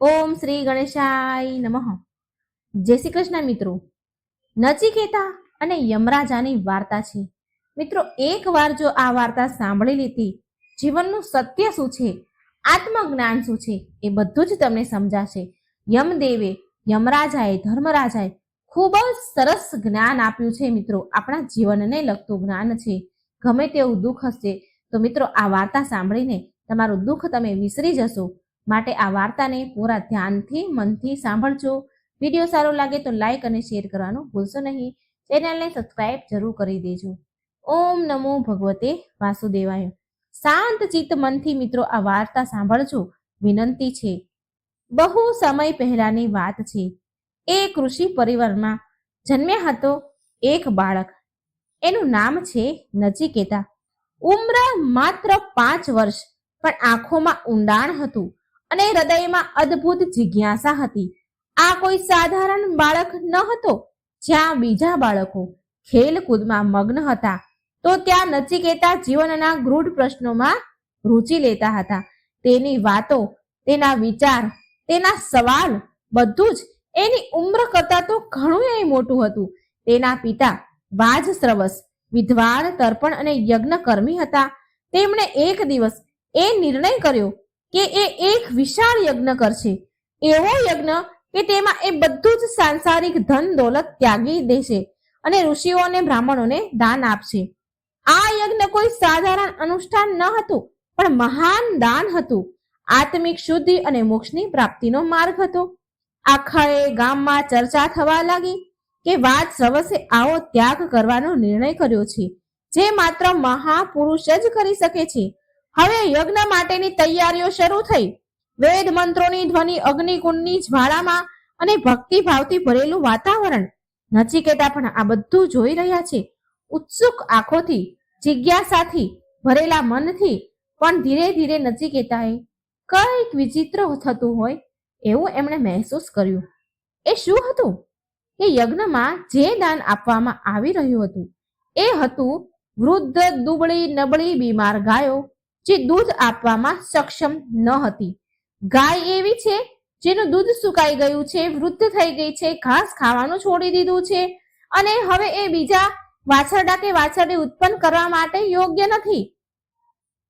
ઓમ શ્રી ગણેશાય નમઃ. જય શ્રી કૃષ્ણ મિત્રો. નચિકેતા અને યમરાજાની વાર્તા છે. મિત્રો એકવાર જો આ વાર્તા સાંભળી લીધી, જીવનનું સત્ય શું છે, આત્મજ્ઞાન શું છે, એ બધું જ તમને સમજાશે. યમદેવે, યમરાજાએ, ધર્મરાજાએ ખૂબ જ સરસ જ્ઞાન આપ્યું છે મિત્રો. આપણા જીવનને લગતું જ્ઞાન છે. ગમે તેવું દુઃખ હશે, તો મિત્રો, આ વાર્તા સાંભળીને તમારું દુઃખ તમે વિસરી જશો. માટે આ વાર્તાને પૂરા ધ્યાનથી મનથી સાંભળજો. વીડિયો સારો લાગે તો લાઈક અને શેર કરવાનું ભૂલશો નહીં. ચેનલને સબસ્ક્રાઇબ જરૂર કરી દેજો. ઓમ નમો ભગવતે વાસુદેવાય. શાંત ચિત્ત મનથી મિત્રો આ વાર્તા સાંભળજો. વિનંતી છે. બહુ સમય પહેલાની વાત છે. એક ઋષિ પરિવારમાં જન્મ્યા હતો એક બાળક. એનું નામ છે નચિકેતા. ઉમ્ર માત્ર પાંચ વર્ષ, પણ આંખોમાં ઊંડાણ હતું. અને હૃદયમાં અદ્ભુત જિજ્ઞાસા હતી. આ કોઈ સાધારણ બાળક ન હતો, જ્યાં બીજા બાળકો ખેલકૂદમાં મગ્ન હતા, તો ત્યાં નચિકેતા જીવનના ગૃઢ પ્રશ્નોમાં રુચિ લેતા હતા. તેની વાતો, તેના વિચાર, તેના સવાલ બધું જ એની ઉમ્ર કરતા તો ઘણું એ મોટું હતું. તેના પિતા વાજશ્રવસ વિદ્વાન તર્પણ અને યજ્ઞ કર્મી હતા. તેમણે એક દિવસ એ નિર્ણય કર્યો કે એ એક વિશાળ યજ્ઞ કરશે એવો યજ્ઞ કે તેમાં એ બધું જ સાંસારિક ધન દોલત ત્યાગી દેશે અને ઋષિઓ અને બ્રાહ્મણોને દાન આપશે. આ યજ્ઞ કોઈ સાધારણ અનુષ્ઠાન ન હતું, પણ મહાન દાન હતું. આત્મિક શુદ્ધિ અને મોક્ષની પ્રાપ્તિનો માર્ગ હતો. આખા ગામમાં ચર્ચા થવા લાગી કે વાત સવસે આવો ત્યાગ કરવાનો નિર્ણય કર્યો છે. જે માત્ર મહાપુરુષ જ કરી શકે છે હવે યજ્ઞ માટેની તૈયારીઓ શરૂ થઈ. વેદ મંત્રોની ધ્વનિ અગ્નિકુંડની જ્વાળામાં અને ભક્તિભાવથી ભરેલું વાતાવરણ. નચિકેતા પણ આ બધું જોઈ રહ્યા છે. ઉત્સુક આંખોથી, જિજ્ઞાસાથી, ભરેલા મનથી પણ ધીરે ધીરે નચિકેતાએ કંઈક વિચિત્ર થતું હોય એવું એમણે મહેસૂસ કર્યું. એ શું હતું? કે યજ્ઞમાં જે દાન આપવામાં આવી રહ્યું હતું, એ હતું વૃદ્ધ, દુબળી, નબળી બીમાર ગાયો જે દૂધ આપવામાં સક્ષમ ન હતી. ગાય એવી છે જેનું દૂધ સુકાઈ ગયું છે, વૃદ્ધ થઈ ગઈ છે, ઘાસ ખાવાનું છોડી દીધું છે અને હવે એ બીજા વાછરડા કે વાછરડી ઉત્પન્ન કરવા માટે યોગ્ય નથી.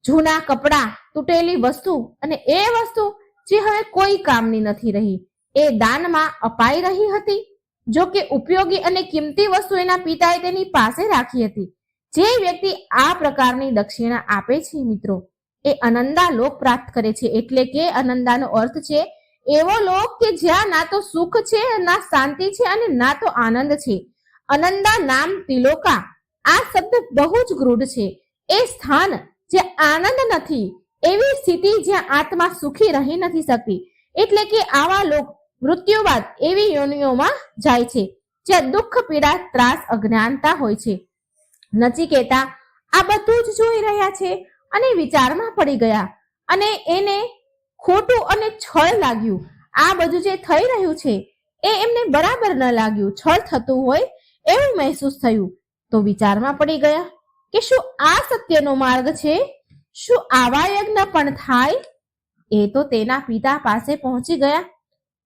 જૂના કપડાં, તૂટેલી વસ્તુ અને એ વસ્તુ જે હવે કોઈ કામની નથી રહી, એ દાનમાં અપાઈ રહી હતી જો કે ઉપયોગી અને કિંમતી વસ્તુ એના પિતાએ તેની પાસે રાખી હતી. જે વ્યક્તિ આ પ્રકારની દક્ષિણા આપે છે મિત્રો, એ અનંદા લોક પ્રાપ્ત કરે છે. એટલે કે અનંદાનો અર્થ છે, એવો લોક કે જ્યાં ના તો સુખ છે, ના શાંતિ છે અને ના તો આનંદ છે. અનંદા નામ તિલોકા આ શબ્દ બહુ જ ગૃઢ છે. એ સ્થાન જે આનંદ નથી, એવી સ્થિતિ જ્યાં આત્મા સુખી રહી નથી શકતી. એટલે કે આવા લોક મૃત્યુ બાદ એવી યોનિઓમાં જાય છે, જ્યાં દુઃખ, પીડા, ત્રાસ, અજ્ઞાનતા હોય છે. નચિકેતા આ બધું જ જોઈ રહ્યા છે અને વિચારમાં પડી ગયા. અને એને ખોટું અને છળ લાગ્યું. આ બધું જે થઈ રહ્યું છે, એ એમને બરાબર ન લાગ્યું. છળ થતું હોય એવું મહેસૂસ થયું. તો વિચારમાં પડી ગયા કે શું આ સત્યનો માર્ગ છે? શું આવા યજ્ઞ પણ થાય? એ તો તેના પિતા પાસે પહોંચી ગયા.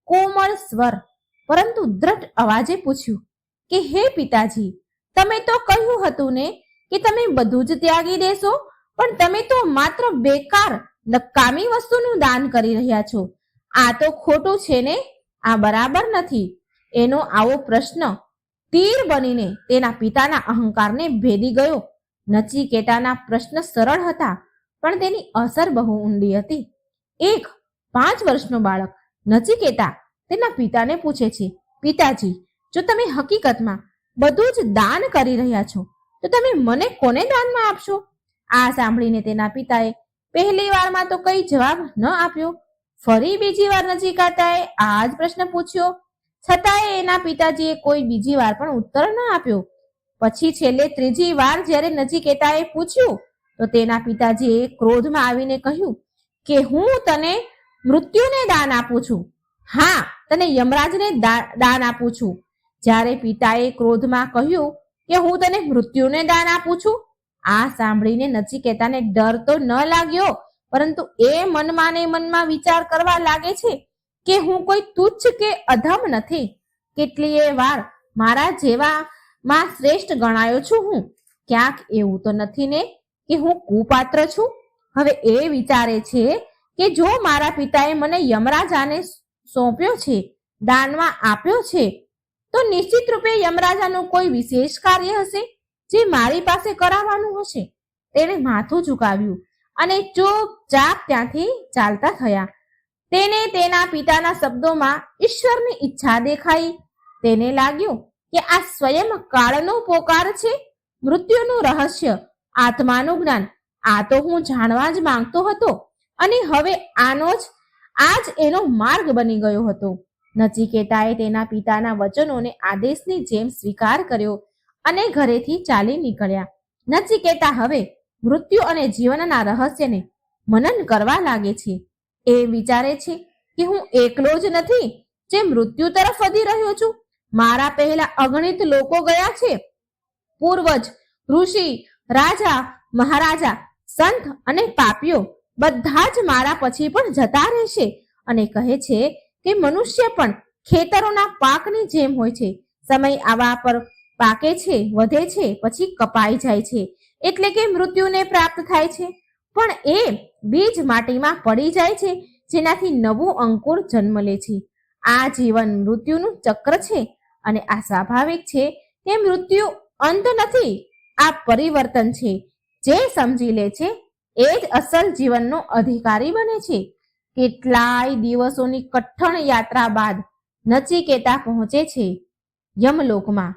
કોમળ સ્વર, પરંતુ દ્રઢ અવાજે પૂછ્યું કે, હે પિતાજી તમે તો કહ્યું હતું ને કે તમે બધું જ ત્યાગી દેશો, પણ તમે તો માત્ર બેકાર, નકામી વસ્તુનું દાન કરી રહ્યા છો. આ તો ખોટું છે ને? આ બરાબર નથી. એનો આવો પ્રશ્ન તીર બનીને તેના પિતાના અહંકારને ભેદી ગયો. નચિકેતાના પ્રશ્ન સરળ હતા, પણ તેની અસર બહુ ઊંડી હતી. એક, પાંચ વર્ષનો બાળક નચિકેતા તેના પિતાને પૂછે છે, પિતાજી, જો તમે હકીકતમાં બધું જ દાન કરી રહ્યા છો. તો તમે મને કોને દાનમાં આપશો? આ સાંભળીને તેના પિતાએ પહેલી વારમાં તો કઈ જવાબ ન આપ્યો. ફરી બીજી વાર નજીક આતાએ આ જ પ્રશ્ન પૂછ્યો. છતાંય એના પિતાજીએ કોઈ બીજી વાર પણ ઉત્તર ન આપ્યો. પછી છેલ્લે ત્રીજી વાર જ્યારે નજીકેતાએ પૂછ્યું, તો તેના પિતાજીએ ક્રોધમાં આવીને કહ્યું કે હું તને મૃત્યુને દાન આપું છું. હા, તને યમરાજને દાન આપું છું. જ્યારે પિતાએ ક્રોધમાં કહ્યું કે હું તને મૃત્યુને દાન આપું છું, આ સાંભળીને નચિકેતાને ડર તો ન લાગ્યો, પરંતુ એ મનમાં મનમાં વિચાર કરવા લાગે છે કે હું કોઈ તુચ્છ કે અધમ નથી. કેટલીય વાર મારા જેવા માં શ્રેષ્ઠ ગણાયો છું હું. ક્યાંક એવું તો નથી ને કે હું કુપાત્ર છું? હવે એ વિચારે છે કે જો મારા પિતાએ મને યમરાજાને સોંપ્યો છે, દાનમાં આપ્યો છે તો નિશ્ચિત રૂપે યમરાજાનું કોઈ વિશેષ કાર્ય હશે? જે મારી પાસે કરાવવાનું હશે? તેણે માથું ઝુકાવ્યું અને ચૂપચાપ ત્યાંથી ચાલતા થયા. તેને તેના પિતાના શબ્દોમાં ઈશ્વરની ઈચ્છા દેખાઈ. તેને લાગ્યું કે આ સ્વયં કાળનો પોકાર છે. મૃત્યુનું રહસ્ય, આત્માનું જ્ઞાન, આ તો હું જાણવા જ માંગતો હતો. અને હવે આનો જ આ જ એનો માર્ગ બની ગયો હતો. નચિકેતાએ તેના પિતાના વચનોને આદેશની જેમ સ્વીકાર કર્યો અને ઘરેથી ચાલી નીકળ્યા. નચિકેતા હવે મૃત્યુ અને જીવનના રહસ્યને મનન કરવા લાગે છે. એ વિચારે છે કે હું એકલો જ નથી, જે મૃત્યુ તરફ વધી રહ્યો છું. મારા પહેલા અગણિત લોકો ગયા છે. પૂર્વજ, ઋષિ, રાજા, મહારાજા, સંત અને પાપીઓ બધા જ મારા પછી પણ જતા રહેશે અને કહે છે કે મનુષ્ય પણ ખેતરોના પાકની જેમ હોય છે. સમય આવા પર પાકે છે, વધે છે, પછી કપાઈ જાય છે. એટલે કે મૃત્યુને પ્રાપ્ત થાય છે. પણ એ બીજ માટીમાં પડી જાય છે, જેનાથી નવું અંકુર જન્મ લે છે. આ જીવન મૃત્યુનું ચક્ર છે અને આ સ્વાભાવિક છે કે મૃત્યુ અંત નથી, આ પરિવર્તન છે. જે સમજી લે છે, એ જ અસલ જીવનનો અધિકારી બને છે. કેટલાય દિવસોની કઠણ યાત્રા બાદ નચિકેતા પહોંચે છે યમલોકમાં.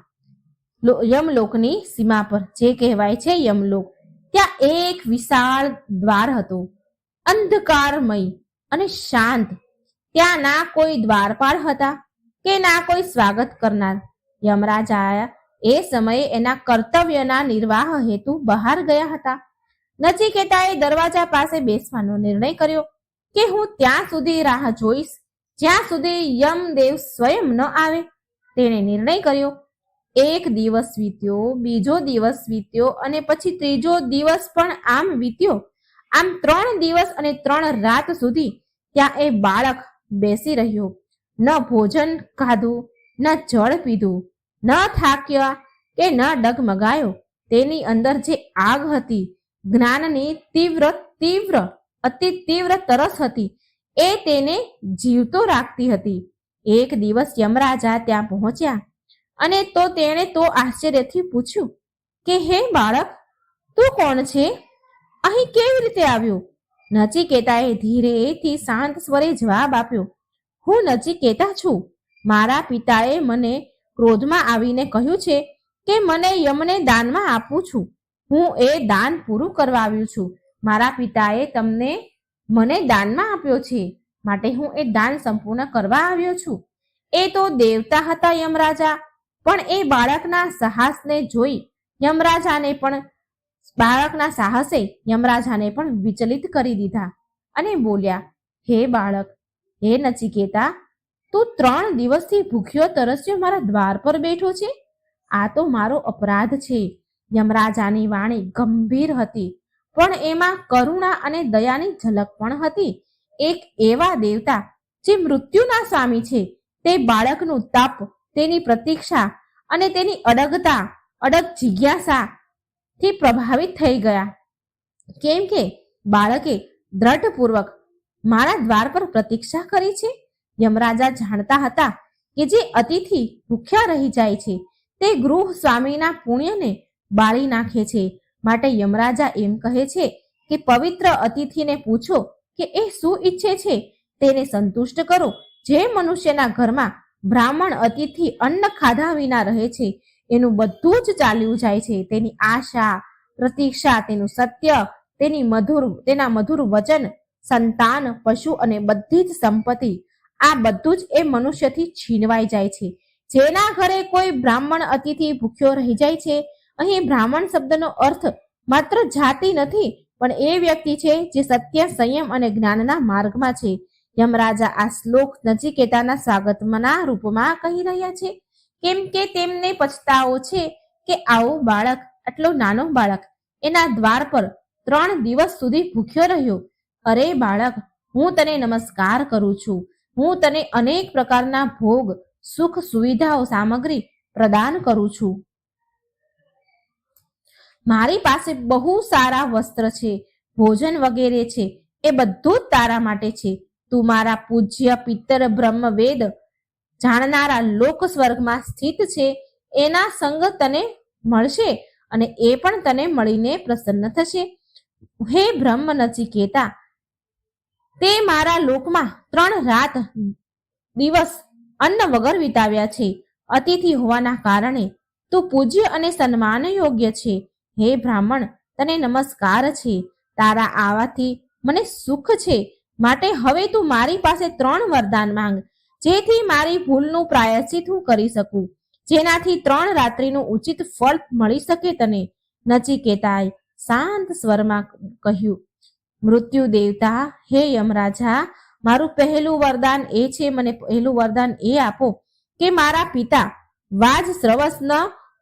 યમલોકની સીમા પર, જે કહેવાય છે યમલોક, ત્યાં એક વિશાળ દ્વાર હતો. અંધકારમય અને શાંત. ત્યાં ના કોઈ દ્વારપાળ હતા કે ના કોઈ સ્વાગત કરનાર. યમરાજા એ સમયે એના કર્તવ્યના નિર્વાહ હેતુ બહાર ગયા હતા. નચિકેતાએ દરવાજા પાસે બેસવાનો નિર્ણય કર્યો. કે હું ત્યાં સુધી રાહ જોઈશ, જ્યાં સુધી યમદેવ સ્વયં ન આવે. તેણે નિર્ણય કર્યો, એક દિવસ વીત્યો, બીજો દિવસ વીત્યો અને પછી ત્રીજો દિવસ પણ આમ વીત્યો. આમ ત્રણ દિવસ અને ત્રણ રાત સુધી ત્યાં એ બાળક બેસી રહ્યો. ન ભોજન ખાધું, ન જળ પીધું, ન થાક્યા કે ન ડગમગાયો. તેની અંદર જે આગ હતી, જ્ઞાનની તીવ્ર તીવ્ર અતિ તીવ્ર તરસ હતી. એ તેને જીવતો રાખતી હતી. એક દિવસ યમરાજા ત્યાં પહોંચ્યા અને તો તેણે તો આશ્ચર્યથી પૂછ્યું કે, હે બાળક, તું કોણ છે? અહીં કેવી રીતે આવ્યો? નચિકેતાએ ધીરેથી શાંત સ્વરે જવાબ આપ્યો, હું નચિકેતા છું. મારા પિતાએ મને ક્રોધમાં આવીને કહ્યું છે કે, મને યમને દાનમાં આપું છું. હું એ દાન પૂરું કરવા આવ્યું છું. મારા પિતાએ તમને મને દાનમાં આપ્યો છે, માટે હું એ દાન સંપૂર્ણ કરવા આવ્યો છું. એ તો દેવતા હતા યમરાજા, પણ એ બાળકના સાહસને જોઈ યમરાજાને પણ, બાળકના સાહસે યમરાજાને પણ વિચલિત કરી દીધા અને બોલ્યા, હે બાળક, હે નચિકેતા, તું ત્રણ દિવસથી ભૂખ્યો તરસ્યો મારા દ્વાર પર બેઠો છે? આ તો મારો અપરાધ છે. યમરાજાની વાણી ગંભીર હતી. પણ એમાં કરુણા અને દયાની ઝલક પણ હતી. એક એવા દેવતા જે મૃત્યુના સ્વામી છે, તે બાળકનું તપ, તેની પ્રતીક્ષા અને તેની અડગતા, અડગ જિજ્ઞાસા થી પ્રભાવિત થઈ ગયા. કેમ કે બાળકે દ્રઢપૂર્વક મારા દ્વાર પર પ્રતીક્ષા કરી છે? યમરાજા જાણતા હતા કે જે અતિથિ ભૂખ્યા રહી જાય છે, તે ગૃહ સ્વામીના પુણ્યને બાળી નાખે છે માટે યમરાજા એમ કહે છે કે પવિત્ર અતિથિને પૂછો કે એ શું ઈચ્છે છે? તેને સંતુષ્ટ કરો. જે મનુષ્યના ઘરમાં બ્રાહ્મણ અતિથિ અન્ન ખાધા વિના રહે છે, એનું બધું જ ચાલ્યું જાય છે. તેની આશા, પ્રતીક્ષા, તેનું સત્ય, તેની મધુર, તેના મધુર વચન, સંતાન, પશુ અને બધી જ સંપત્તિ, આ બધું જ એ મનુષ્યથી છીનવાઈ જાય છે. જેના ઘરે કોઈ બ્રાહ્મણ અતિથિ ભૂખ્યો રહી જાય છે અહીં બ્રાહ્મણ શબ્દનો અર્થ માત્ર જાતિ નથી, પણ એ વ્યક્તિ છે જે સત્ય, સંયમ અને જ્ઞાનના માર્ગમાં છે. યમરાજા આ શ્લોક નચિકેતાના સ્વાગતના રૂપમાં કહી રહ્યા છે. કેમ કે તેમને પછતાવો છે કે આવો બાળક, આટલો નાનો બાળક, એના દ્વાર પર ત્રણ દિવસ સુધી ભૂખ્યો રહ્યો. અરે બાળક, હું તને નમસ્કાર કરું છું. હું તને અનેક પ્રકારના ભોગ, સુખ, સુવિધાઓ, સામગ્રી પ્રદાન કરું છું. મારી પાસે બહુ સારા વસ્ત્ર છે, ભોજન વગેરે છે, એ બધું જ તારા માટે છે. તું મારા પૂજ્ય પિત્તર બ્રહ્મ વેદ જાણનારા લોક સ્વર્ગમાં સ્થિત છે, એના સંગ તને મળશે અને એ પણ તને મળીને પ્રસન્ન થશે. હે બ્રહ્મ નચિકેતા, તે મારા લોકમાં ત્રણ રાત દિવસ અન્ન વગર વિતાવ્યા છે. અતિથિ હોવાના કારણે તું પૂજ્ય અને સન્માન યોગ્ય છે. હે બ્રાહ્મણ, તને નમસ્કાર છે. તારા આવાથી મને સુખ છે. માટે હવે તું મારી પાસે ત્રણ વરદાન માંગ, જેથી મારી ભૂલનું પ્રાયશ્ચિત હું કરી શકું. જેનાથી ત્રણ રાત્રિનું ઉચિત ફળ મળી શકે તને. નચિકેતાએ શાંત સ્વરમાં કહ્યું, મૃત્યુ દેવતા, હે યમરાજા, મારું પહેલું વરદાન એ છે, મને પહેલું વરદાન એ આપો કે મારા પિતા વાજ શ્રવસન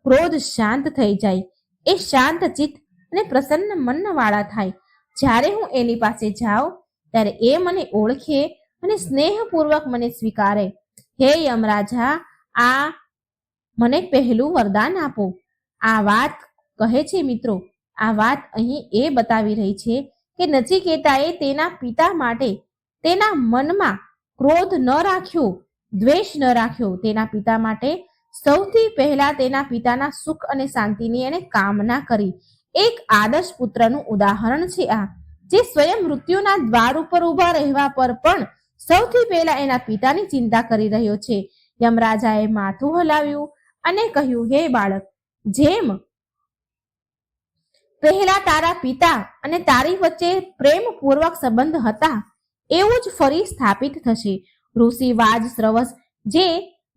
ક્રોધ શાંત થઈ જાય. એ શાંત ચિત્ત અને પ્રસન્ન મનવાળા થાય. જ્યારે હું એની પાસે જાઉં, ત્યારે એ મને ઓળખે અને સ્નેહપૂર્વક મને સ્વીકારે. હે યમરાજા, આ મને પહેલું વરદાન આપો. આ વાત કહે છે મિત્રો, આ વાત અહીં એ બતાવી રહી છે કે નચિકેતાએ તેના પિતા માટે તેના મનમાં ક્રોધ ન રાખ્યો, દ્વેષ ન રાખ્યો, તેના પિતા માટે સૌથી પહેલા તેના પિતાના સુખ અને શાંતિની એને કામના કરી. એક આદર્શ પુત્રનું ઉદાહરણ છે આ, જે સ્વયં મૃત્યુના દ્વાર ઉપર ઊભા રહેવા પર પણ સૌથી પહેલા એના પિતાની ચિંતા કરી રહ્યો છે. યમરાજાએ માથું હલાવ્યું અને કહ્યું, હે બાળક, જેમ પહેલા તારા પિતા અને તારી વચ્ચે પ્રેમપૂર્વક સંબંધ હતા, એવું જ ફરી સ્થાપિત થશે. ઋષિ વાજ શ્રવસ, જે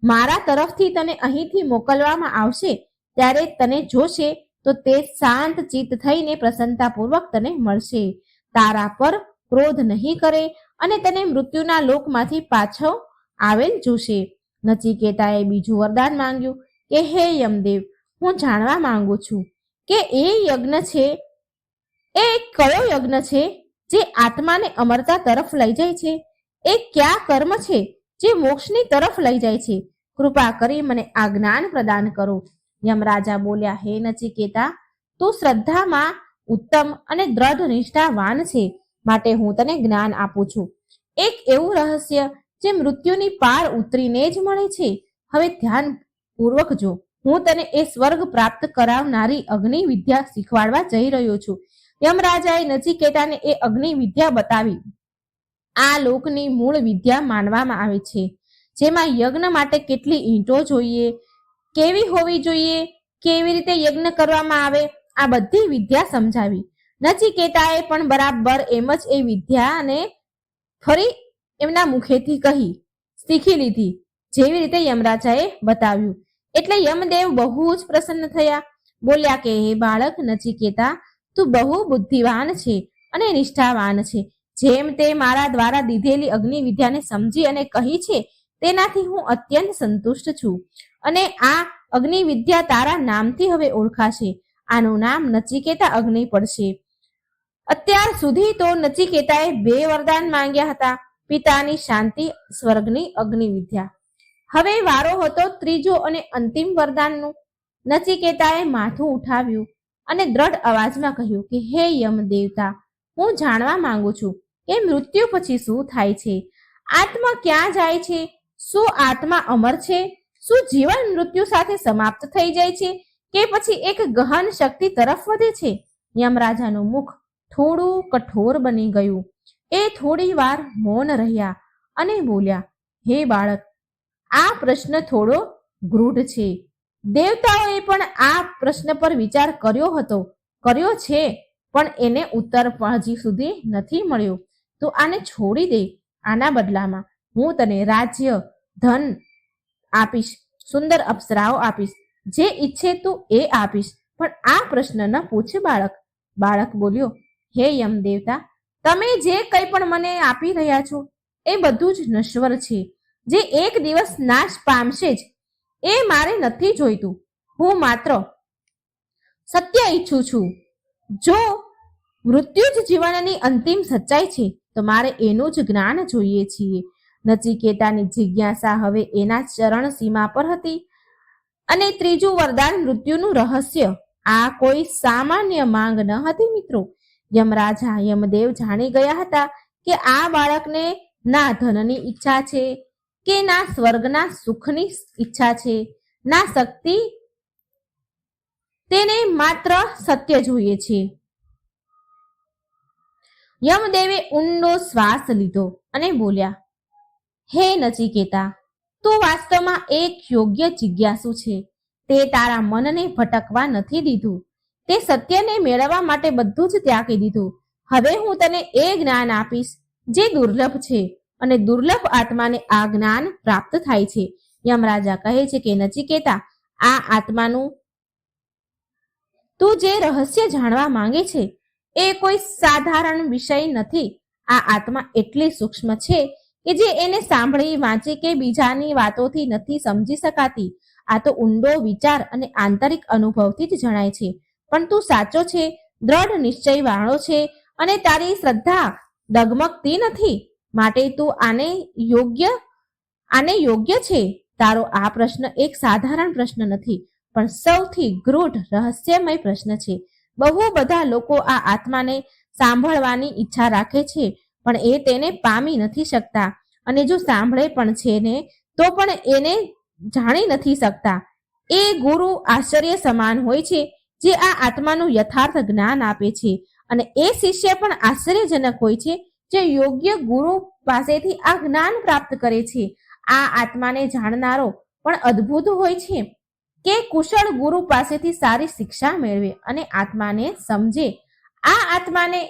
મારા તરફથી તને અહીંથી મોકલવામાં આવશે, ત્યારે તને જોશે તો તે શાંત ચિત્ત થઈને પ્રસન્નતાપૂર્વક તને મળશે. તારા પર ક્રોધ નહીં કરે અને તને મૃત્યુના લોકમાંથી પાછો આવેલ જોશે. નચિકેતાએ બીજું વરદાન માંગ્યું કે, હે યમદેવ, હું જાણવા માંગુ છું કે એ યજ્ઞ છે, એ કયો યજ્ઞ છે જે આત્માને અમરતા તરફ લઈ જાય છે? એ કયા કર્મ છે? જે મોક્ષની તરફ લઈ જાય છે. કૃપા કરી મને આ જ્ઞાન પ્રદાન કરો. યમરાજા બોલ્યા, હે નચિકેતા, તું શ્રદ્ધામાં ઉત્તમ અને દ્રઢ નિષ્ઠાવાન છે. માટે હું તને જ્ઞાન આપું છું. એક એવું રહસ્ય જે મૃત્યુની પાર ઉતરીને જ મળે છે. હવે ધ્યાન પૂર્વક જો, હું તને એ સ્વર્ગ પ્રાપ્ત કરાવનારી અગ્નિ વિદ્યા શીખવાડવા જઈ રહ્યો છું. યમરાજાએ નચિકેતાને એ અગ્નિ વિદ્યા બતાવી. આ લોકની મૂળ વિદ્યા માનવામાં આવે છે. જેમાં યજ્ઞ માટે કેટલી ઈંટો જોઈએ, કેવી હોવી જોઈએ, કેવી રીતે યજ્ઞ કરવામાં આવે, આ બધી વિદ્યા સમજાવી. નચિકેતાએ પણ બરાબર એમ જ એ વિદ્યાને ફરી એમના મુખેથી કહી, શીખી લીધી. જેવી રીતે યમરાજાએ બતાવ્યું. એટલે યમદેવ બહુ જ પ્રસન્ન થયા. બોલ્યા કે, હે બાળક, નચિકેતા, તું બહુ બુદ્ધિવાન છે અને નિષ્ઠાવાન છે. જેમ તે મારા દ્વારા દીધેલી અગ્નિ વિદ્યાને સમજી અને કહી છે, તેનાથી હું અત્યંત સંતુષ્ટ છું. અને આ અગ્નિ વિદ્યા તારા નામથી હવે ઓળખાશે. આનું નામ નચિકેતા અગ્નિ પડશે. અત્યાર સુધી તો નચિકેતાએ બે વરદાન માંગ્યા હતા, પિતાની શાંતિ, સ્વર્ગની અગ્નિ વિદ્યા હવે વારો હતો ત્રીજો અને અંતિમ વરદાનનું. નચિકેતાએ માથું ઉઠાવ્યું અને દ્રઢ અવાજમાં કહ્યું કે, હે યમ દેવતા હું જાણવા માંગુ છું કે મૃત્યુ પછી શું થાય છે? આત્મા ક્યાં જાય છે? શું આત્મા અમર છે? શું જીવન મૃત્યુ સાથે સમાપ્ત થઈ જાય છે? કે પછી એક ગહન શક્તિ તરફ વધે છે? યમરાજાનું મુખ થોડું કઠોર બની ગયું. એ થોડી વાર મૌન રહ્યા અને બોલ્યા, હે બાળક, આ પ્રશ્ન થોડો ગૃઢ છે. દેવતાઓએ પણ આ પ્રશ્ન પર વિચાર કર્યો હતો, કર્યો છે, પણ એને ઉત્તર હજી સુધી નથી મળ્યો. તો આને છોડી દે આના બદલામાં. હું તને રાજ્ય, ધન આપીશ, સુંદર અપ્સરાઓ આપીશ, જે ઈચ્છે તું એ આપીશ. પણ આ પ્રશ્ન ન પૂછ બાળક. બાળક બોલ્યો, હે યમ દેવતા, તમે જે કંઈ પણ મને આપી રહ્યા છો, એ બધું જ નશ્વર છે. જે એક દિવસ નાશ પામશે જ, એ મારે નથી જોઈતું. હું માત્ર સત્ય ઈચ્છું છું. જો મૃત્યુ જ જીવનની અંતિમ સચ્ચાઈ છે. તો મારે એનું જ જ્ઞાન જોઈએ છીએ. નચિકેતાની જિજ્ઞાસા હવે એના ચરણ સીમા પર હતી. અને ત્રીજું વરદાન મૃત્યુનું રહસ્ય. આ કોઈ સામાન્ય માંગ ન હતી મિત્રો. યમરાજા યમદેવ જાણી ગયા હતા કે આ બાળકને ના ધનની ઈચ્છા છે કે ના સ્વર્ગના સુખની ઈચ્છા છે. ના શક્તિ તેને માત્ર સત્ય જોઈએ છે. યમદેવે ઊંડો શ્વાસ લીધો અને બોલ્યા, હે નચિકેતા, તું વાસ્તવમાં એક યોગ્ય જિજ્ઞાસુ છે. તે તારા મનને ભટકવા નથી દીધું. તે સત્યને મેળવવા માટે બધું જ ત્યાગી દીધું. હવે હું તને એ જ્ઞાન આપીશ જે દુર્લભ છે અને દુર્લભ આત્માને આ જ્ઞાન પ્રાપ્ત થાય છે. યમરાજા કહે છે કે, નચિકેતા, આ આત્માનું તું જે રહસ્ય જાણવા માંગે છે એ કોઈ સાધારણ વિષય નથી. આ આત્મા એટલી સૂક્ષ્મ છે કે જે એને સાંભળી, વાંચી કે બીજાની વાતોથી નથી સમજી શકાતી. આ તો ઊંડો વિચાર અને આંતરિક અનુભવથી જ જણાય છે. પણ તું સાચો છે, દ્રઢ નિશ્ચય વાળો છે અને તારી શ્રદ્ધા ડગમગતી નથી. માટે તું આને યોગ્ય આને યોગ્ય છે? તારો આ પ્રશ્ન એક સાધારણ પ્રશ્ન નથી, પણ સૌથી ગૃઢ રહસ્યમય પ્રશ્ન છે. બહુ બધા લોકો આ આત્માને સાંભળવાની ઈચ્છા રાખે છે, પણ એ તેને પામી નથી શકતા. અને જો સાંભળે પણ છે ને, તો પણ એને જાણી નથી શકતા. એ ગુરુ આશ્ચર્ય સમાન હોય છે, જે આ આત્માનું યથાર્થ જ્ઞાન આપે છે. અને એ શિષ્ય પણ આશ્ચર્યજનક હોય છે, જે યોગ્ય ગુરુ પાસેથી આ જ્ઞાન પ્રાપ્ત કરે છે. આ આત્માને જાણનારો પણ અદ્ભુત હોય છે. કે કુશળ ગુરુ પાસેથી સારી શિક્ષા મેળવે અને આત્માને સમજે. આ આત્માને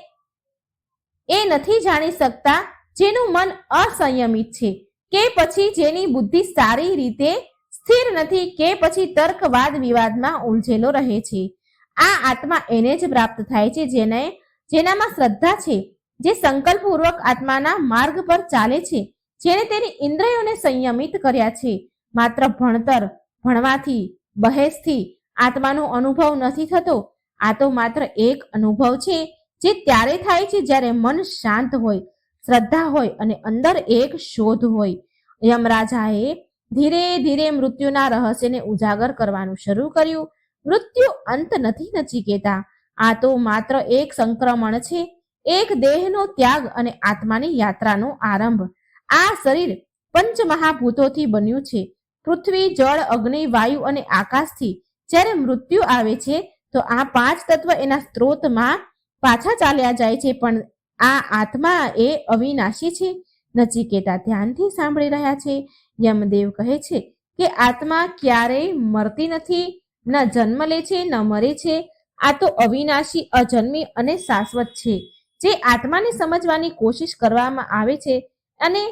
એ નથી જાણી શકતા જેનું મન અસંયમિત છે, કે પછી જેની બુદ્ધિ સારી રીતે સ્થિર નથી, કે પછી તર્કવાદ વિવાદમાં ઉલઝેલો રહે છે. આ આત્મા એને જ પ્રાપ્ત થાય છે, જેને, જેનામાં શ્રદ્ધા છે, જે સંકલ્પપૂર્વક આત્માના માર્ગ પર ચાલે છે જેને તેની ઇન્દ્રિયોને સંયમિત કર્યા છે. માત્ર ભણતર, ભણવાથી બહેસથી આત્માનો અનુભવ નથી થતો, આ તો માત્ર એક અનુભવ છે, જે ત્યારે થાય છે જ્યારે મન શાંત હોય, શ્રદ્ધા હોય અને અંદર એક શોધ હોય. યમરાજાએ ધીરે ધીરે મૃત્યુના રહસ્યને ઉજાગર કરવાનું શરૂ કર્યું. મૃત્યુ અંત નથી નચિકેતા આ તો માત્ર એક સંક્રમણ છે, એક દેહનો ત્યાગ અને આત્માની યાત્રાનો આરંભ. આ શરીર પંચ મહાભૂતોથી બન્યું છે. પૃથ્વી, જળ, અગ્નિ, વાયુ અને આકાશથી જ્યારે મૃત્યુ આવે છે, તો આ પાંચ તત્વ એના સ્ત્રોતમાં પાછા ચાલ્યા જાય છે, પણ આ આત્મા એ અવિનાશી છે. નચિકેતા ધ્યાનથી સાંભળી રહ્યા છે. યમદેવ કહે છે કે આત્મા ક્યારેય મરતી નથી, ન જન્મ લે છે, ન મરે છે. આ તો અવિનાશી, અજન્મી અને શાશ્વત છે, જે આત્માને સમજવાની કોશિશ કરવામાં આવે છે અને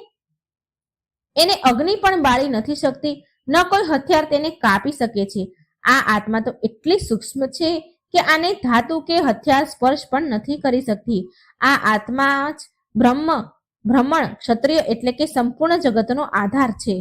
એને અગ્નિ પણ બાળી નથી શકતી, ન કોઈ હથિયાર તેને કાપી શકે છે. આ આત્મા તો એટલી સૂક્ષ્મ છે કે આને ધાતુ કે હથિયાર સ્પર્શ પણ નથી કરી શકતી. આ આત્મા જ બ્રહ્મ ભ્રમણ ક્ષત્રિય એટલે કે સંપૂર્ણ જગતનો આધાર છે.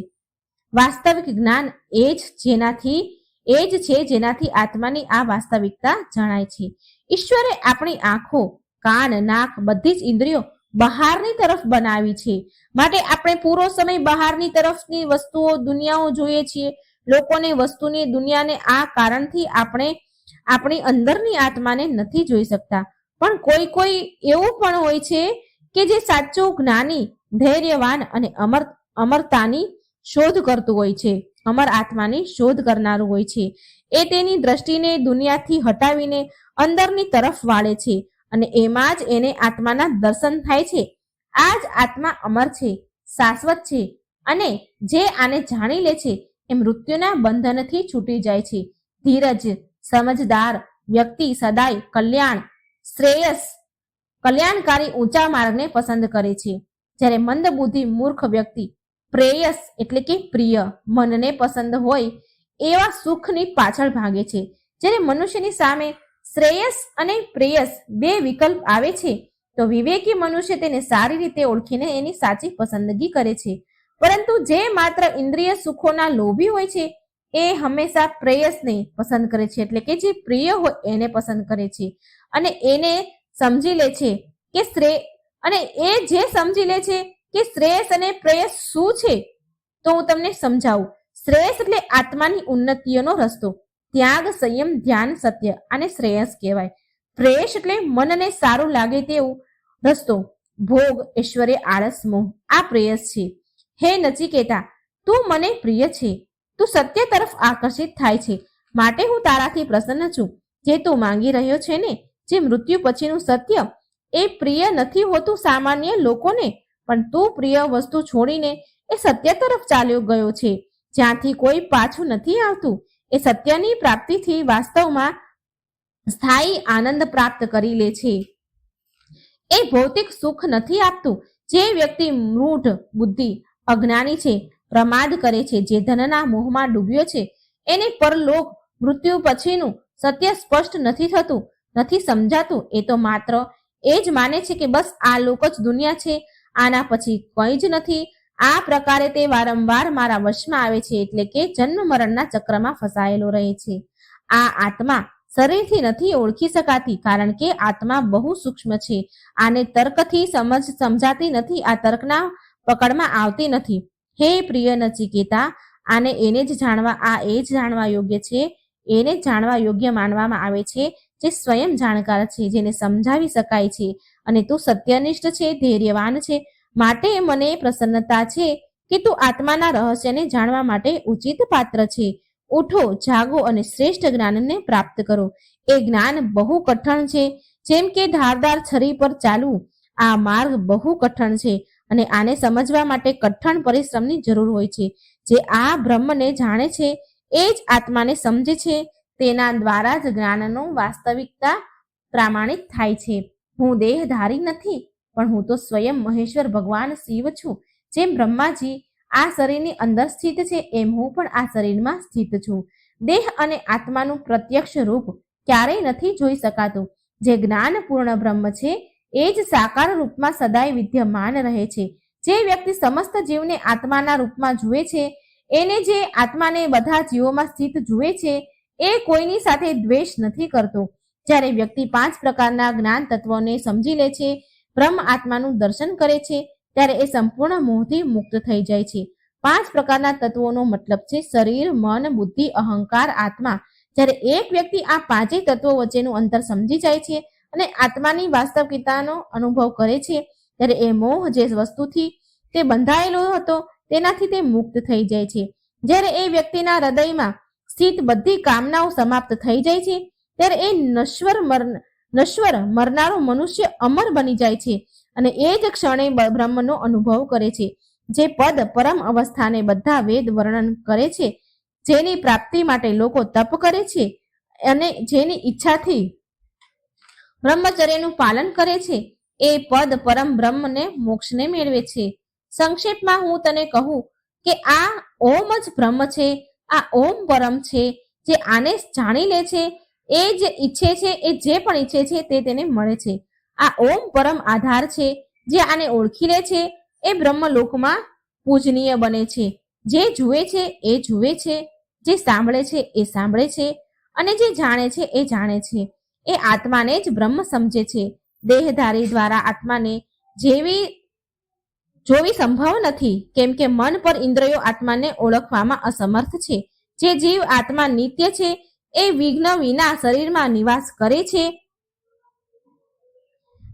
વાસ્તવિક જ્ઞાન એ જ જેનાથી, એ જ છે જેનાથી આત્માની આ વાસ્તવિકતા જણાય છે. ઈશ્વરે આપણી આંખો, કાન, નાક બધી જ ઇન્દ્રિયો બહારની તરફ બનાવી છે. માટે આપણે પૂરો સમય બહારની તરફની વસ્તુઓ, દુનિયાઓ જોઈએ છીએ. લોકોને વસ્તુની દુનિયાને આ કારણથી આપણે આપણી અંદરની આત્માને નથી જોઈ શકતા. પણ કોઈ કોઈ એવું પણ હોય છે કે જે સાચો જ્ઞાની, ધૈર્યવાન અને અમર, અમરતાની શોધ કરતું હોય છે. અમર આત્માની શોધ કરનારું હોય છે. એ તેની દ્રષ્ટિને દુનિયાથી હટાવીને અંદરની તરફ વાળે છે. અને એમાં જ એને આત્માના દર્શન થાય છે. આ જ આત્મા અમર છે, શાશ્વત છે અને જે આને જાણી લે છે એ મૃત્યુના બંધનથી છૂટી જાય છે. ધીરજ, સમજદાર વ્યક્તિ સદાય કલ્યાણ, શ્રેયસ, કલ્યાણકારી ઊંચા માર્ગને પસંદ કરે છે. જ્યારે મંદબુદ્ધિ મૂર્ખ વ્યક્તિ, પ્રેયસ એટલે કે પ્રિય, મનને પસંદ હોય એવા સુખની પાછળ ભાગે છે. જ્યારે મનુષ્યની સામે શ્રેયસ અને પ્રેયસ બે વિકલ્પ આવે છે. તો વિવેકી મનુષ્ય તેને સારી રીતે ઓળખીને એની સાચી પસંદગી કરે છે. પરંતુ જે માત્ર ઇન્દ્રિય સુખોના લોભી હોય છે, એ હંમેશા પ્રેયસને પસંદ કરે છે. એટલે કે જે પ્રિય હોય એને પસંદ કરે છે. અને એને સમજી લે છે કે શ્રેય અને એ જે સમજી લે છે કે શ્રેયસ અને પ્રેયસ શું છે, તો હું તમને સમજાવું. શ્રેયસ એટલે આત્માની ઉન્નતિઓનો રસ્તો. ત્યાગ, સંયમ, ધ્યાન, સત્ય અને શ્રેયસ કહેવાય. પ્રેયસ એટલે મનને સારું લાગે તેવું. રસ્તો, ભોગ, ઐશ્વર્ય, આળસ, મોહ, આ પ્રેયસ છે. હે નચિકેતા, તું મને પ્રિય છે. તું સત્ય તરફ આકર્ષિત થાય છે. માટે હું તારાથી પ્રસન્ન છું. જે તું માંગી રહ્યો છે ને, જે મૃત્યુ પછીનું સત્ય, એ પ્રિય નથી હોતું સામાન્ય લોકોને. પણ તું પ્રિય વસ્તુ છોડીને એ સત્ય તરફ ચાલ્યો ગયો છે. જ્યાંથી કોઈ પાછું નથી આવતું. એ સત્યની પ્રાપ્તિથી વાસ્તવમાં સ્થાયી આનંદ પ્રાપ્ત કરી લે છે. એ ભૌતિક સુખ નથી આપતું. જે વ્યક્તિ મૂઢ બુદ્ધિ અજ્ઞાની છે, પ્રમાદ કરે છે, જે ધનના મોહમાં ડૂબ્યો છે, એને પરલોક મૃત્યુ પછીનું સત્ય સ્પષ્ટ નથી થતું, નથી સમજાતું. એ તો માત્ર એ જ માને છે કે બસ આ લોક જ દુનિયા છે. આના પછી કંઈ જ નથી. આ પ્રકારે તે વારંવાર મારા વશમાં આવે છે એટલે કે જન્મ મરણના ચક્રમાં ફસાયેલો રહે છે. આ આત્મા શરીરથી નથી ઓળખી શકાતી કારણ કે આત્મા બહુ સૂક્ષ્મ છે. આને તર્કથી સમજ સમજાતી નથી, આ તર્કના પકડમાં આવતી નથી. હે પ્રિય નચિકેતા, આને એને જ જાણવા, આ એ જ જાણવા યોગ્ય છે, એને જાણવા યોગ્ય માનવામાં આવે છે, જે સ્વયં જાણકાર છે, જેને સમજાવી શકાય છે. અને તું સત્યનિષ્ઠ છે, ધૈર્યવાન છે માટે મને પ્રસન્નતા છે કે તું આત્માના રહસ્યને જાણવા માટે ઉચિત પાત્ર છે. ઉઠો, જાગો અને શ્રેષ્ઠ જ્ઞાનને પ્રાપ્ત કરો. એ જ્ઞાન બહુ કઠણ છે. જેમ કે ધારદાર છરી પર ચાલવું, આ માર્ગ બહુ કઠણ છે અને આને સમજવા માટે કઠણ પરિશ્રમની જરૂર હોય છે. જે આ બ્રહ્મને જાણે છે, એ જ આત્માને સમજે છે. તેના દ્વારા જ જ્ઞાનનો વાસ્તવિકતા પ્રામાણિક થાય છે. હું દેહધારી નથી પણ હું તો સ્વયં મહેશ્વર ભગવાન શિવ છું, જેમ બ્રહ્માજી આ શરીરની અંદર સ્થિત છે, એમ હું પણ આ શરીરમાં સ્થિત છું. દેહ અને આત્માનું પ્રત્યક્ષ રૂપ ક્યારેય નથી જોઈ શકાતું. જે જ્ઞાન પૂર્ણ બ્રહ્મ છે, એ જ સાકાર રૂપમાં સદાય વિદ્યમાન રહે છે. જે વ્યક્તિ સમસ્ત જીવને આત્માના રૂપમાં જુએ છે, એને જે આત્માને બધા જીવોમાં સ્થિત જુએ છે, એ કોઈની સાથે દ્વેષ નથી કરતો. જ્યારે વ્યક્તિ પાંચ પ્રકારના જ્ઞાન તત્વોને સમજી લે છે બ્રહ્મ આત્માનું દર્શન કરે છે, ત્યારે એ સંપૂર્ણ મોહથી મુક્ત થઈ જાય છે. પાંચ પ્રકારના તત્વોનો મતલબ છે શરીર, મન, બુદ્ધિ, અહંકાર, આત્મા. જ્યારે એક વ્યક્તિ આ પાંચેય તત્વો વચ્ચેનું અંતર સમજી જાય છે અને આત્માની વાસ્તવિકતાનો અનુભવ કરે છે, ત્યારે એ મોહ જે વસ્તુથી તે બંધાયેલો હતો તેનાથી તે મુક્ત થઈ જાય છે. જ્યારે એ વ્યક્તિના હૃદયમાં સ્થિત બધી કામનાઓ સમાપ્ત થઈ જાય છે, ત્યારે એ નશ્વર મર નશ્વર મરનારો મનુષ્ય અમર બની જાય છે અને એ જ ક્ષણે બ્રહ્મનો અનુભવ કરે છે. જે પદ પરમ અવસ્થાને બધા વેદ વર્ણન કરે છે, જેની પ્રાપ્તિ માટે લોકો તપ કરે છે અને જેની ઈચ્છાથી બ્રહ્મચર્યનું પાલન કરે છે, એ પદ પરમ બ્રહ્મને મોક્ષને મેળવે છે. સંક્ષેપમાં હું તને કહું કે આ ઓમ જ બ્રહ્મ છે, આ ઓમ પરમ છે, જે આને જાણી લે છે એ જે ઈચ્છે છે, એ જે પણ ઈચ્છે છે તે તેને મળે છે. આ ઓમ પરમ આધાર છે, જે આને ઓળખી લે છે, એ બ્રહ્મલોકમાં પૂજનીય બને છે. જે જુએ છે, એ જુએ છે, જે સાંભળે છે, એ સાંભળે છે, અને જે જાણે છે, એ જાણે છે. એ આત્માને જ બ્રહ્મ સમજે છે. દેહધારી દ્વારા આત્માને જેવી, જોવી સંભવ નથી, કેમ કે મન પર ઇન્દ્રિયો આત્માને ઓળખવામાં અસમર્થ છે. જે જીવ આત્મા નિત્ય છે એ વિઘ્ન વિના શરીરમાં નિવાસ કરે છે?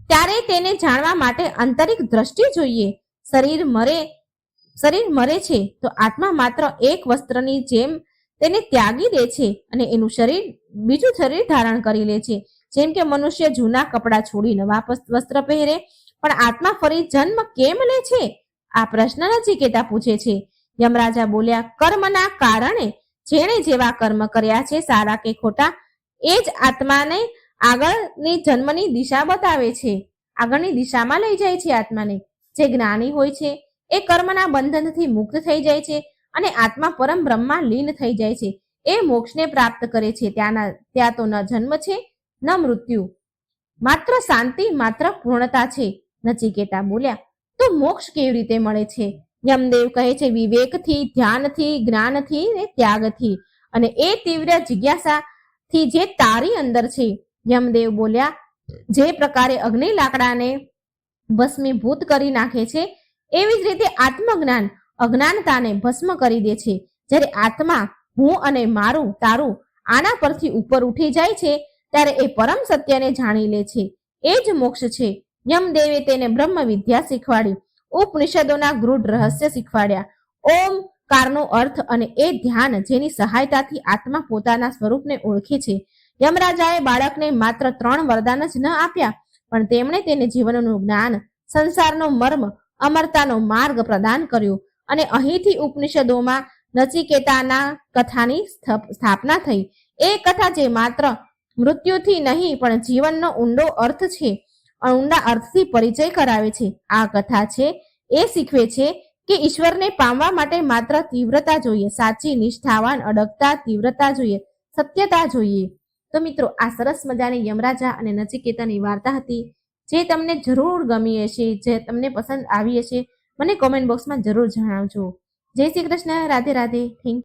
ત્યારે તેને જાણવા માટે આંતરિક દ્રષ્ટિ જોઈએ. શરીર મરે શરીર મરે છે તો આત્મા માત્ર એક વસ્ત્રની જેમ તેને ત્યાગી દે છે અને એનું શરીર બીજું શરીર ધારણ કરી લે છે. જેમ કે મનુષ્ય જૂના કપડાં છોડી નવા વસ્ત્ર પહેરે, પણ આત્મા ફરી જન્મ કેમ લે છે? આ પ્રશ્ન નચિકેતા પૂછે છે. યમરાજા બોલ્યા, કર્મના કારણે જેણે જેવા કર્મ કર્યા છે સારા કે ખોટા, એ જ આત્માને આગળની જન્મની દિશા બતાવે છે. આગળની દિશામાં લઈ જાય છે આત્માને. જે જ્ઞાની હોય છે, એ કર્મના બંધનથી મુક્ત થઈ જાય છે અને આત્મા પરમ બ્રહ્મમાં લીન થઈ જાય છે. એ મોક્ષને પ્રાપ્ત કરે છે. ત્યાંના, ત્યાં તો ન જન્મ છે, ન મૃત્યુ. માત્ર શાંતિ, માત્ર પૂર્ણતા છે. નચિકેતા બોલ્યા, તો મોક્ષ કેવી રીતે મળે છે? યમદેવ કહે છે, વિવેકથી, ધ્યાનથી, જ્ઞાનથી ને ત્યાગથી. અને એ તીવ્ર જિજ્ઞાસાથી જે તારી અંદર છે, યમદેવ બોલ્યા, જે પ્રકારે અગ્નિ લાકડાને ભસ્મીભૂત કરી નાખે છે, એવી જ રીતે આત્મજ્ઞાન અજ્ઞાનતાને ભસ્મ કરી દે છે. જ્યારે આત્મા, હું અને મારું, તારું આના પરથી ઉપર ઉઠી જાય છે, ત્યારે એ પરમ સત્યને જાણી લે છે. એ જ મોક્ષ છે. યમદેવે તેને બ્રહ્મ વિદ્યા શીખવાડી. ઉપનિષદોના ગૃઢ રહસ્ય શીખવાડ્યા. ઓમ કારનો અર્થ અને એ ધ્યાન જેની સહાયતાથી આત્મા પોતાના સ્વરૂપને ઓળખે છે. યમરાજાએ બાળકને માત્ર ત્રણ વરદાન જ ન આપ્યા, પણ તેમણે તેને જીવનનું જ્ઞાન, સંસારનો મર્મ, અમરતાનો માર્ગ પ્રદાન કર્યો અને અહીંથી ઉપનિષદોમાં નચિકેતાના કથાની સ્થાપના થઈ. એ કથા જે માત્ર મૃત્યુથી નહીં પણ જીવનનો ઊંડો અર્થ છે. ઊંડા અર્થથી પરિચય કરાવે છે. આ કથા છે, એ શીખવે છે કે ઈશ્વરને પામવા માટે માત્ર તીવ્રતા જોઈએ, સાચી નિષ્ઠાવાન, અડગતા, તીવ્રતા જોઈએ, સત્યતા જોઈએ. તો મિત્રો, આ સરસ મજાની યમરાજા અને નચિકેતાની વાર્તા હતી. જે તમને જરૂર ગમી હશે, જે તમને પસંદ આવી હશે, મને કોમેન્ટ બોક્સમાં જરૂર જણાવજો. જય શ્રી કૃષ્ણ, રાધે રાધે થેન્ક